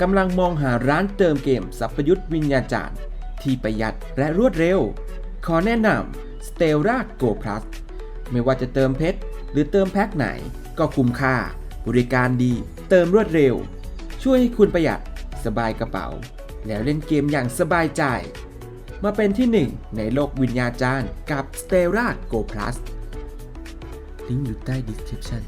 กำลังมองหาร้านเติมเกมสัพยุทธวิญญาจารย์ ที่ประหยัดและรวดเร็ว ขอแนะนำ Stella Go Plus ไม่ว่าจะเติมเพชรหรือเติมแพ็คไหน ก็คุ้มค่า บริการดี เติมรวดเร็ว ช่วยให้คุณประหยัดสบายกระเป๋า แล้วเล่นเกมอย่างสบายใจ มาเป็นที่หนึ่งในโลกวิญญาจารย์กับ Stella Go Plus ลิงก์อยู่ใต้ description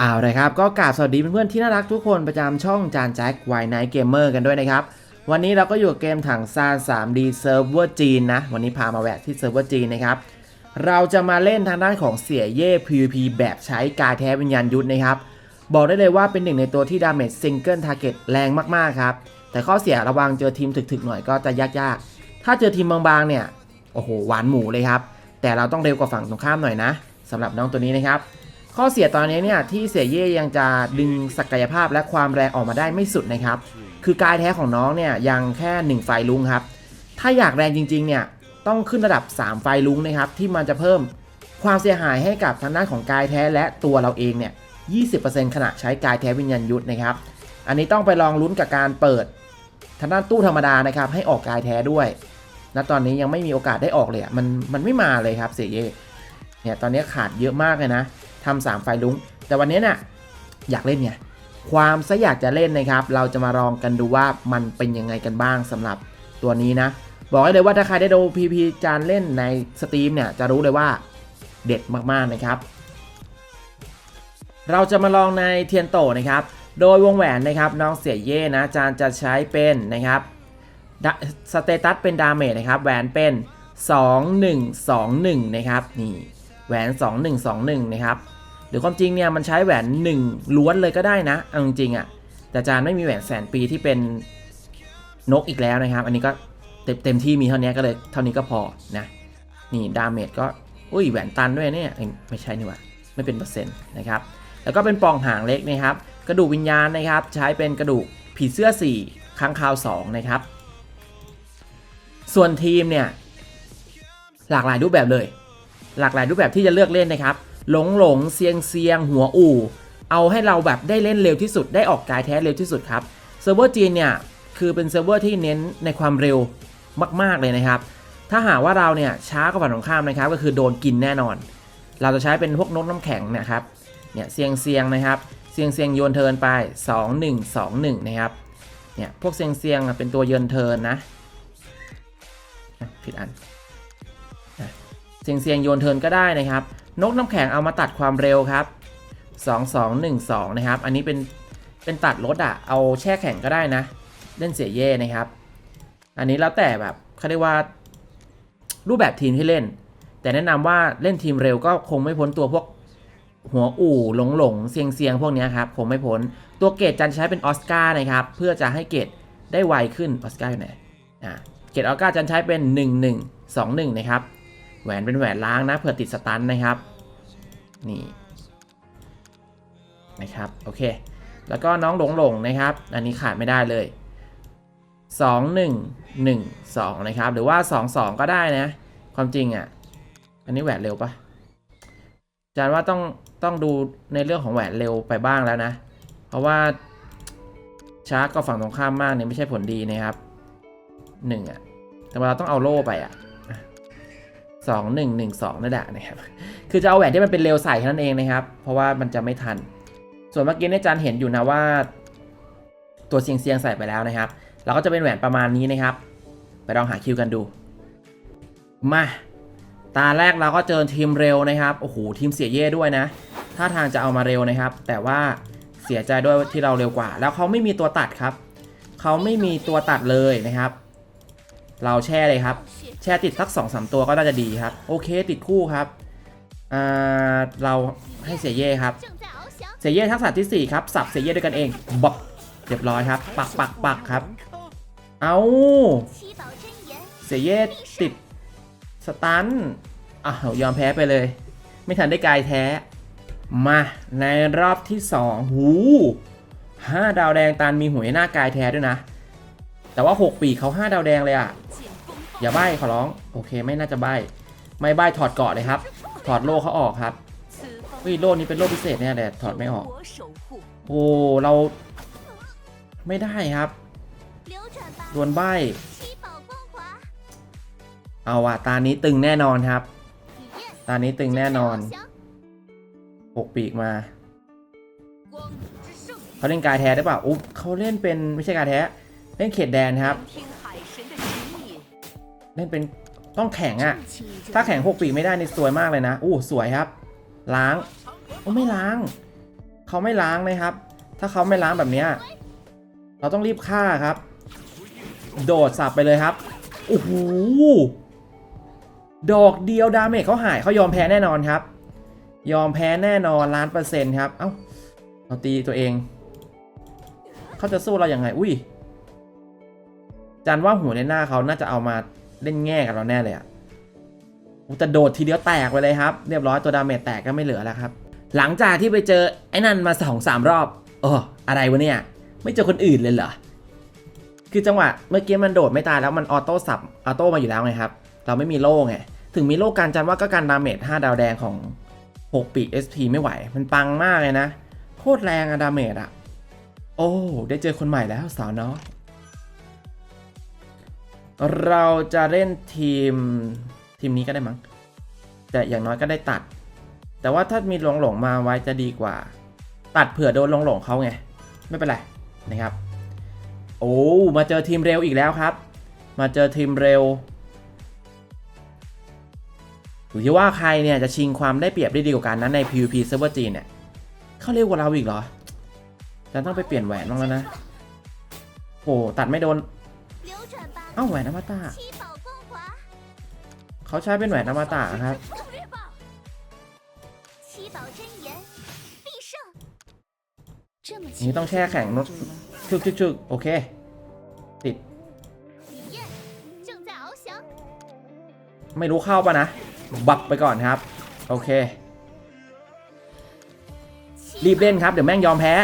เอาเลยครับ ก็กราบสวัสดีเพื่อนๆที่น่ารักทุกคนประจำช่องจานแจ็คไวายไนท์เกมเมอร์กันด้วยนะครับ วันนี้เราก็อยู่กับเกมถังซาน 3D เซิร์ฟเวอร์จีนนะ วันนี้พามาแวะที่เซิร์ฟเวอร์จีนนะครับ เราจะมาเล่นทางด้านของเสียเย่ PVP แบบใช้กายแท้วิญญาณยุทธนะครับ บอกได้เลยว่าเป็นหนึ่งในตัวที่ดาเมจซิงเกิลทาร์เก็ตแรงมากๆครับ แต่ข้อเสียระวังเจอทีมถึกๆหน่อยก็จะยากๆ ถ้าเจอทีมบางๆเนี่ย โอ้โหหวานหมูเลยครับ แต่เราต้องเร็วกว่าฝั่งตรงข้ามหน่อยนะสำหรับน้องตัวนี้นะครับ ข้อเสียตอนนี้เนี่ยที่เสียเย่ยังจะดึงศักยภาพและความแรงออกมาได้ไม่สุดนะครับ คือกายแท้ของน้องเนี่ยยังแค่ 1 ไฟลุงครับ ถ้าอยากแรงจริง ๆ เนี่ยต้องขึ้นระดับ 3 ไฟลุงนะครับ ที่มันจะเพิ่มความเสียหายให้กับทางด้านของกายแท้และตัวเราเองเนี่ย 20%ขณะใช้กายแท้วิญญาณยุทธนะครับ อันนี้ต้องไปลองลุ้นกับการเปิดทางด้านตู้ธรรมดานะครับให้ออกกายแท้ด้วยณตอนนี้ยังไม่มีโอกาสได้ออกเลยอะมันมันไม่มาเลยครับเสียเย่เนี่ยตอนนี้ขาดเยอะมากเลยนะ ทำสามไฟลุงแต่วันนี้เนี่ยอยากเล่นไงความซะอยากจะเล่นนะครับ เราจะมาลองกันดูว่ามันเป็นยังไงกันบ้างสำหรับตัวนี้นะ บอกให้เลยว่าถ้าใครได้ดูพีพีจานเล่นในสตรีมเนี่ยจะรู้เลยว่าเด็ดมากๆนะครับ เราจะมาลองในเทียนโตนะครับ โดยวงแหวนนะครับน้องเสียเย่นะจานจะใช้เป็นนะครับสเตตัสเป็นดาเมจนะครับแหวนเป็น 2121 นะครับนี่แหวน 2121 นะครับ หรือความจริงเนี่ยมันใช้แหวน 1 ล้วนเลยก็ได้นะเอาจริงๆอะ่ะแต่จานไม่มีแหวนแสนปีที่เป็นนกอีกแล้วนะครับ อันนี้ก็เต็มเต็มที่มีเท่านี้ก็เลยเท่านี้ก็พอนะนี่ดาเมจก็อุ้ยแหวนตันด้วยเนี่ยไม่ใช่นี่ว่าไม่เป็นเปอร์เซ็นต์นะครับแล้วก็เป็นปองหางเล็กนะครับ กระดูกวิญญาณนะครับ ใช้เป็นกระดูกผีเสื้อ 4ค้างคาว 2 นะครับ ส่วนทีมเนี่ยหลากหลายรูปแบบเลย หลากหลายรูปแบบที่จะเลือกเล่นนะครับ หลงหลงเซียงเซียงหัวอู่ เอาให้เราแบบได้เล่นเร็วที่สุดได้ออกกายแท้เร็วที่สุดครับเซิร์ฟเวอร์จีนเนี่ยคือเป็นเซิร์ฟเวอร์ที่เน้นในความเร็วมาก ๆ เลยนะครับ ถ้าหากว่าเราเนี่ยช้ากว่าฝั่งตรงข้ามนะครับ ก็คือโดนกินแน่นอน เราจะใช้เป็นพวกนกน้ำแข็งนะครับ เนี่ยเซียงเซียงนะครับ เซียงเซียงโยนเทินไป 2 1 2 1 นะครับ เนี่ยพวกเซียงเซียงเป็นตัวโยนเทินนะ ผิดอัน เซียงเซียงโยนเทินก็ได้นะครับ นกน้ำแข็งเอามาตัดความเร็วครับ 2 2 1 2 นะครับ อันนี้เป็นเป็นตัดรถอะเอาแช่แข็งก็ได้นะ เล่นเสียเย่นะครับ อันนี้แล้วแต่แบบเขาเรียกว่า รูปแบบทีมที่เล่น แต่แนะนำว่าเล่นทีมเร็วก็คงไม่พ้นตัวพวกหัวอู่หลงหลงเซียงเซียงพวกนี้ครับคงไม่พ้น ตัวเกรดจันใช้เป็นออสการ์นะครับ เพื่อจะให้เกรดได้ไวขึ้นออสการ์อยู่ไหนอ่าเกรดออสการ์จันใช้เป็น 1 1 2 1 นะครับ แหวนเป็นแหวนล้างนะเผื่อติดสตันนะครับ นี่นะครับโอเค แล้วก็น้องหลงหลงนะครับ อันนี้ขาดไม่ได้เลย 2 1 1 2 นะครับ หรือว่า 2 2 ก็ได้นะ ความจริงอะ อันนี้แหวนเร็วปะอาจารย์ว่าต้องต้องดูในเรื่องของแหวนเร็วไปบ้างแล้วนะ เพราะว่าช้าก็ฝั่งตรงข้ามมากเนี่ยไม่ใช่ผลดีนะครับหนึ่งอะ แต่เราต้องเอาโล่ไปอะ สองหนึ่งหนึ่งสองนั่นแหละนะครับ คือจะเอาแหวนที่มันเป็นเร็วใส่แค่นั้นเองนะครับ เพราะว่ามันจะไม่ทัน ส่วนเมื่อกี้เนี่ยอาจารย์เห็นอยู่นะว่า ตัวเซียงเซียงใส่ไปแล้วนะครับ เราก็จะเป็นแหวนประมาณนี้นะครับ ไปลองหาคิวกันดู มา ตาแรกเราก็เจอทีมเร็วนะครับ โอ้โห ทีมเสียเย่ด้วยนะถ้าทางจะเอามาเร็วนะครับ แต่ว่าเสียใจด้วยที่เราเร็วกว่า แล้วเขาไม่มีตัวตัดครับ เขาไม่มีตัวตัดเลยนะครับ เราแช่เลยครับ แช่ติดสัก2อสตัวก็น่าจะดีครับ โอเคติดคู่ครับเราให้เสียเย่ครับ เสียเย่ทักษะที่ 4 ครับ สับเสียเย่ด้วยกันเองบอกเรียบร้อยครับ ปักปักปักครับ เอาเสียเย่ติดสตันอ้าวยอมแพ้ไปเลย ไม่ทันได้กายแท้ มาในรอบที่ 2 หูห้าดาวแดงตันมีหวยหน้ากายแท้ด้วยนะ แต่ว่า 6 ปีเขา5 ดาวแดงเลยอะ่ะ อย่าใบ้ขอร้อง โอเคไม่น่าจะใบ้ไม่ใบ้ถอดเกาะเลยครับ ถอดโล่เขาออกครับวิโล่นี้เป็นโล่พิเศษเนี่ยแต่ถอดไม่ออก โอ้เราไม่ได้ครับโดนใบ้เอาว่ะตานี้ตึงแน่นอนครับ ตานี้ตึงแน่นอนหกปีกมาเขาเล่นกายแท้ได้ป่ะอุ๊บเขาเล่นเป็นไม่ใช่กายแท้ เล่นเขตแดนครับ เล่นเป็นต้องแข็งอะถ้าแข็งหกปีไม่ได้นี่สวยมากเลยนะอู้สวยครับ ล้างโอ้ไม่ล้าง เขาไม่ล้างนะครับ ถ้าเขาไม่ล้างแบบเนี้ยเราต้องรีบฆ่าครับ โดดสับไปเลยครับโอ้โหดอกเดียวดาเมจเขาหายเขายอมแพ้แน่นอนครับ ยอมแพ้แน่นอนล้านเปอร์เซ็นต์ครับ เอ้าเราตีตัวเอง เขาจะสู้เราอย่างไง อุ้ยจันว่าหัวในหน้าเขาน่าจะเอามา เล่นแง่กับเราแน่เลยอะอุยแต่โดดทีเดียวแตกไปเลยครับ เรียบร้อยตัวดาเมจแตกก็ไม่เหลือแล้วครับ หลังจากที่ไปเจอไอ้นั่นมาสองสามรอบโอ้อะไรวะเนี่ย ไม่เจอคนอื่นเลยเหรอ คือจังหวะเมื่อกี้มันโดดไม่ตายแล้วมันออโต้สับออโต้มาอยู่แล้วไงครับ เราไม่มีโล่ไง ถึงมีโล่การจันว่าก็การดาเมจ5ดาวแดงของ6ปี SP ไม่ไหว มันปังมากเลยนะ โคตรแรงอะดาเมจอะโอ้ ได้เจอคนใหม่แล้วสาวน้อย เราจะเล่นทีมทีมนี้ก็ได้มั้ง แต่อย่างน้อยก็ได้ตัด แต่ว่าถ้ามีหลงหลงมาไว้จะดีกว่า ตัดเผื่อโดนหลงหลงเขาไง ไม่เป็นไรนะครับ โอ้มาเจอทีมเร็วอีกแล้วครับ มาเจอทีมเร็วหรือว่าใครเนี่ยจะชิงความได้เปรียบได้ดีกว่ากันนะใน PVP Server จีนเนี่ยเขาเร็วกว่าเราอีกเหรอจะต้องไปเปลี่ยนแหวนบ้างแล้วนะโอ้ตัดไม่โดน เอ้าแหวนอมตะเขาใช้เป็นแหวนอมตะครับนี่ต้องแช่แข็งนดชึกชึกกโอเค ติด ไม่รู้เข้าปะนะ บับไปก่อนครับ โอเค รีบเล่นครับ เดี๋ยวแม่งยอมแพ้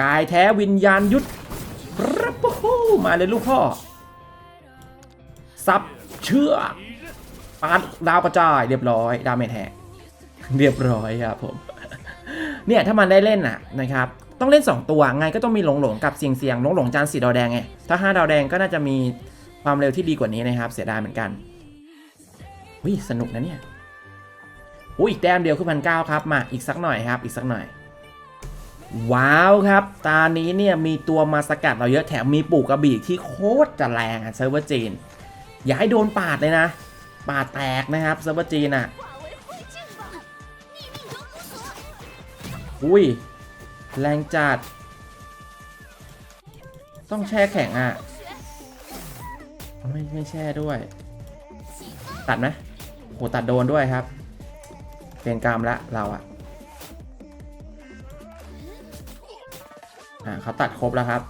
กายแท้วิญญาณยุดมาเลยลูกพ่อ ซับเชื่อปาดดาวกระจายเรียบร้อย ดาเมจแหกเรียบร้อยครับผมเนี่ยถ้ามันได้เล่นอะนะครับต้องเล่น 2 ตัวไงก็ต้องมีหลงหลงกับเสียงเสียงหลงหลงจานสีดาวแดงไงถ้า 5 ดาวแดงก็น่าจะมีความเร็วที่ดีกว่านี้นะครับ เสียดายเหมือนกันวิสนุกนะเนี่ยอุ้ยอีกแต้มเดียวคือพันเก้าครับมาอีกสักหน่อยครับ อีกสักหน่อย ว้าวครับ ตานี้เนี่ยมีตัวมาสกัดเราเยอะแถมมีปลูกกระบี่ที่โคตรจะแรงอะเซิร์ฟเวอร์จีน อย่าให้โดนปาดเลยนะ ปาดแตกนะครับเซิร์เวอร์จีนอะอุ้ย แรงจัด ต้องแช่แข็งอะ ไม่ไม่แช่ด้วย ตัดไหมโหตัดโดนด้วยครับ เปลี่ยนกรรมละเราอะอ่าเขาตัดครบแล้วครับ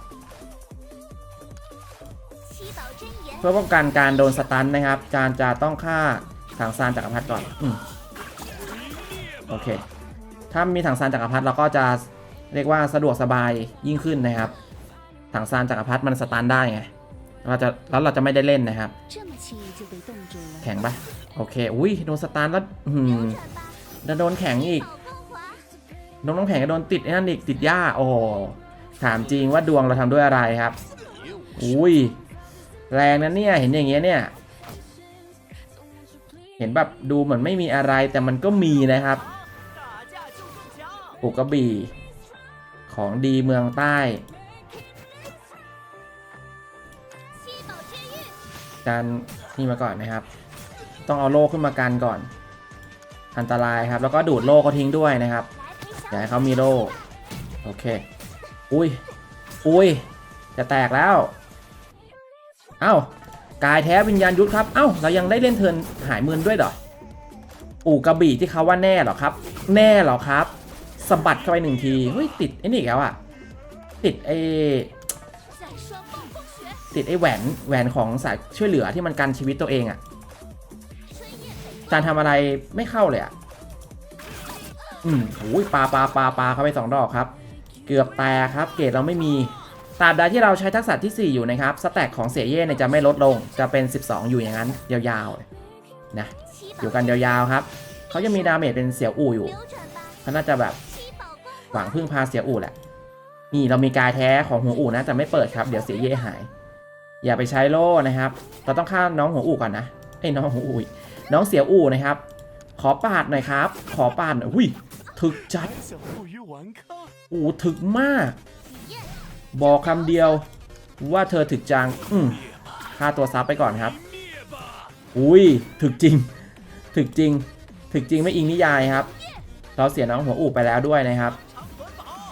เพื่อป้องกันการโดนสตันนะครับ จานจะต้องฆ่าถังซานจักรพรรดิก่อนอโอเค ถ้ามีถังซานจักรพรรดิเราก็จะเรียกว่าสะดวกสบายยิ่งขึ้นนะครับ ถังซานจักรพรรดิมันสตันได้ไง เราจะแล้วเราจะไม่ได้เล่นนะครับ แข็งไปโอเค อุ้ยโดนสตันแล้วอืมจะโดนแข็งอีกน้องน้องแข็งโดนติดนั่นอีกติดหญ้า โอ้ถามจริงว่าดวงเราทำด้วยอะไรครับ อุ้ย แรงนั้นเนี่ย เห็นอย่างเงี้ยเนี่ย เห็นแบบดูเหมือนไม่มีอะไรแต่มันก็มีนะครับปุกบีของดีเมืองใต้ การนี่มาก่อนนะครับ ต้องเอาโล่ขึ้นมากันก่อน อันตรายครับ แล้วก็ดูดโล่เขาทิ้งด้วยนะครับ อยากให้เขามีโล่ โอเค อุ้ย อุ้ย จะแตกแล้ว เอ้ากายแท้วิญญาณยุทธครับ เอ้าเรายังได้เล่นเทินหายมือด้วยเหรอ อู่กระบี่ที่เขาว่าแน่หรอครับ แน่หรอครับสะบัดเข้าไปหนึ่งที เฮ้ยติดไอ้นี่แล้วอะติดไอ้ติดไอ้แหวนแหวนของสายช่วยเหลือที่มันกันชีวิตตัวเองอะการทำอะไรไม่เข้าเลยอะอืมโอ้ยปลาปลาปลาปลาเข้าไปสองดอกครับ เกือบแตกครับ เกรดเราไม่มี ตราบใดที่เราใช้ทักษะที่ 4 อยู่นะครับสแต็กของเสียเย่เนี่ยจะไม่ลดลงจะเป็น 12 อยู่อย่างนั้นยาวๆนะอยู่กันยาวๆครับเขาจะมีดาเมจเป็นเสียวอู่อยู่เขาน่าจะแบบหวังพึ่งพาเสียอู่แหละนี่เรามีกายแท้ของหัวอู่นะจะไม่เปิดครับเดี๋ยวเสียเย่หาย อย่าไปใช้โล่นะครับ เราต้องฆ่าน้องหัวอู่ก่อนนะไอ้น้องหัวอู่น้องเสียอู่นะครับ ขอปาดหน่อยครับ ขอปาดหน่อยอุ้ยถึกจัดอู่ถึกมาก บอกคำเดียวว่าเธอถึกจังอืมค่าตัวซับไปก่อนครับ อุ้ยถึกจริง ถึกจริง ถึกจริงไม่อิงนิยายครับ เราเสียน้องหัวอู่ไปแล้วด้วยนะครับ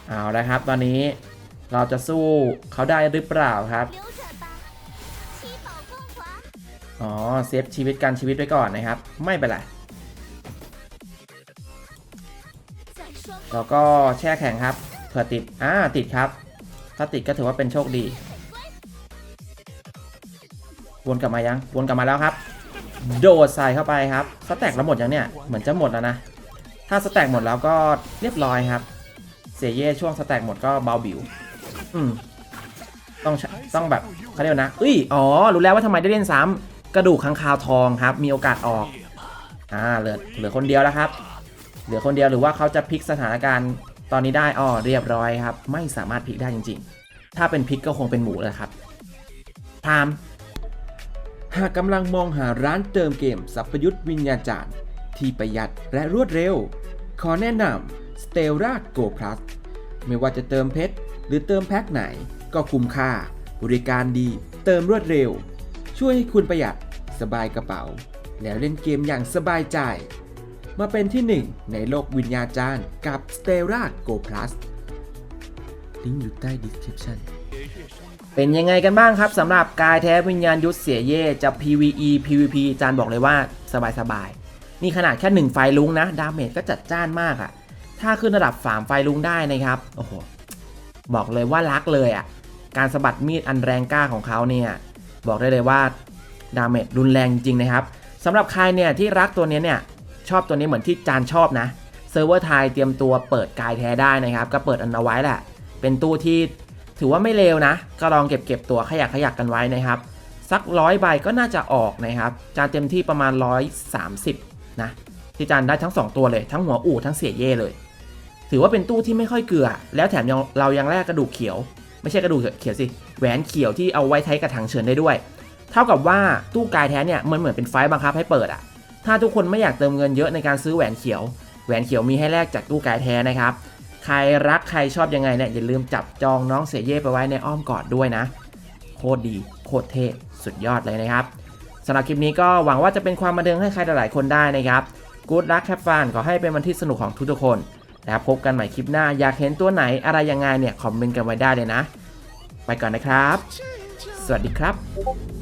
เอาละครับ ตอนนี้เราจะสู้เขาได้หรือเปล่าครับอ๋อเซฟชีวิตกันชีวิตไว้ก่อนนะครับ ไม่เป็นไรแล้วก็แช่แข็งครับเผื่อติดอ่าติดครับ ถ้าติดก็ถือว่าเป็นโชคดี วนกลับมายัง วนกลับมาแล้วครับ โดดใส่เข้าไปครับ สแต็กแล้วหมดยังเนี่ย เหมือนจะหมดแล้วนะ ถ้าสแต็กหมดแล้วก็เรียบร้อยครับ เสียเย่ช่วงสแต็กหมดก็เบาบิว อืม ต้องต้องแบบเขาเรียกนะเอ้ย อ๋อ รู้แล้วว่าทำไมได้เล่นซ้ำกระดูกค้างคาวทองครับ มีโอกาสออก อ่า เหลือเหลือคนเดียวแล้วครับ เหลือคนเดียวหรือว่าเขาจะพลิกสถานการณ์ ตอนนี้ได้อ๋อเรียบร้อยครับ ไม่สามารถพลิกได้จริง ๆ ถ้าเป็นพลิกก็คงเป็นหมูแล้วครับพามหากกำลังมองหาร้านเติมเกมสัพยุทธ์วิญญาจารย์ ที่ประหยัดและรวดเร็ว ขอแนะนำ Stella Go Plus ไม่ว่าจะเติมเพชรหรือเติมแพ็คไหน ก็คุ้มค่า บริการดี เติมรวดเร็ว ช่วยให้คุณประหยัดสบายกระเป๋า แล้วเล่นเกมอย่างสบายใจ มาเป็นที่หนึ่งในโลกวิญญาจารย์กับ Stella Go Plus ลิงก์อยู่ใต้ description เป็นยังไงกันบ้างครับสำหรับกายแท้วิญญาณยุทธเสียเย่จะ PVE PVP จานบอกเลยว่าสบายๆ นี่ขนาดแค่ 1 ไฟลุงนะ ดาเมจก็จัดจ้านมากอะ่ะ ถ้าขึ้นระดับ3ไฟลุงได้นะครับ โอ้โห บอกเลยว่ารักเลยอะ่ะ การสะบัดมีดอันแรงกล้าของเขาเนี่ย บอกได้เลยว่าดาเมจรุนแรงจริงนะครับสำหรับใครเนี่ยที่รักตัวนี้เนี่ย ชอบตัวนี้เหมือนที่จานชอบนะเซิร์ฟเวอร์ไทยเตรียมตัวเปิดกายแท้ได้นะครับ ก็เปิดอันเอาไว้แหละ เป็นตู้ที่ถือว่าไม่เลวนะ ก็ลองเก็บเก็บตัวขยักขยักกันไว้นะครับ สักร้อยใบก็น่าจะออกนะครับ จานเต็มที่ประมาณ 130 นะ ที่จานได้ทั้ง 2 ตัวเลย ทั้งหัวอู่ทั้งเสียเย่เลย ถือว่าเป็นตู้ที่ไม่ค่อยเกลือ แล้วแถมยังเรายังแลกกระดูกเขียว ไม่ใช่กระดูกเขียวสิ แหวนเขียวที่เอาไว้ใช้กระถางเชิญได้ด้วย เท่ากับว่าตู้กายแท้เนี่ยมันเหมือนเป็นไฟบังคับให้เปิดอะ ถ้าทุกคนไม่อยากเติมเงินเยอะในการซื้อแหวนเขียว แหวนเขียวมีให้แลกจากตู้กายแท้นะครับ ใครรักใครชอบยังไงเนี่ยอย่าลืมจับจองน้องเสยเย่ไปไว้ในอ้อมกอดด้วยนะ โคตรดี โคตรเท่สุดยอดเลยนะครับสำหรับคลิปนี้ก็หวังว่าจะเป็นความบันเทิงให้ใครหลายๆคนได้นะครับกู๊ดรักแคปฟานขอให้เป็นวันที่สนุกของทุกๆคนแล้วพบกันใหม่คลิปหน้าอยากเห็นตัวไหนอะไรยังไงเนี่ยคอมเมนต์กันไว้ได้เลยนะ ไปก่อนนะครับ สวัสดีครับ